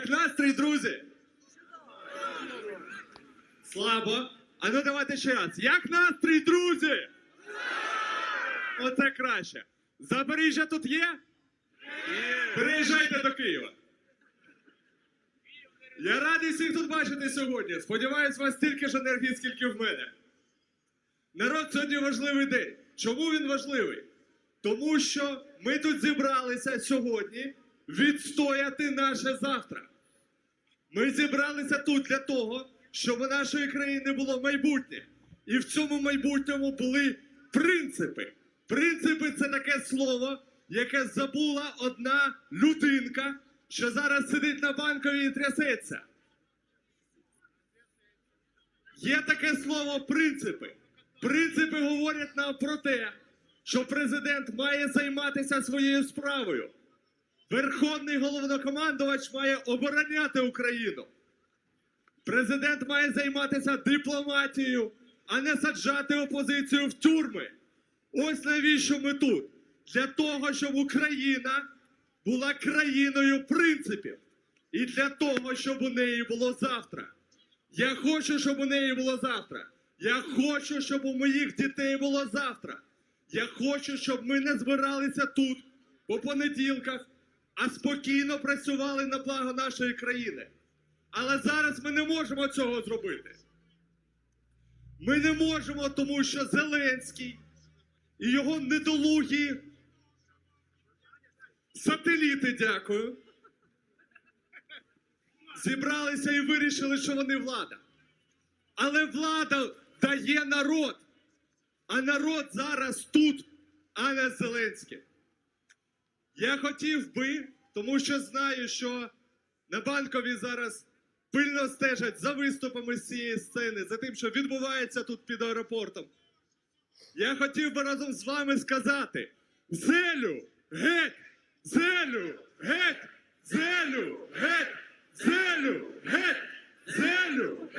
Як настрій, друзі? Слабо. А ну давайте ще раз. Як настрій, друзі? Оце краще. Запоріжжя тут є? Приїжджайте до Києва. Я радий всіх тут бачити сьогодні. Сподіваюсь, у вас стільки ж енергії, скільки в мене. Народ, сьогодні важливий день. Чому він важливий? Тому що ми тут зібралися сьогодні відстояти наше завтра. Ми зібралися тут для того, щоб у нашої країни було майбутнє. І в цьому майбутньому були принципи. Принципи це таке слово, яке забула одна людинка, що зараз сидить на банковій і трясеться. Є таке слово принципи. Принципи говорять нам про те, що президент має займатися своєю справою. Верховний головнокомандувач має обороняти Україну. Президент має займатися дипломатією, а не саджати опозицію в тюрми. Ось навіщо ми тут? Для того, щоб Україна була країною принципів. І для того, щоб у неї було завтра. Я хочу, щоб у неї було завтра. Я хочу, щоб у моїх дітей було завтра. Я хочу, щоб ми не збиралися тут по понеділках, а спокійно працювали на благо нашої країни. Але зараз ми не можемо цього зробити. Ми не можемо, тому що Зеленський і його недолугі сателіти, дякую, зібралися і вирішили, що вони влада. Але влада дає народ. А народ зараз тут, а не Зеленський. Я хотів би, тому що знаю, що на банкові зараз пильно стежать за виступами з цієї сцени, за тим, що відбувається тут під аеропортом. Я хотів би разом з вами сказати: зелю, геть, зелю, геть, зелю, геть, зелю, геть, зелю.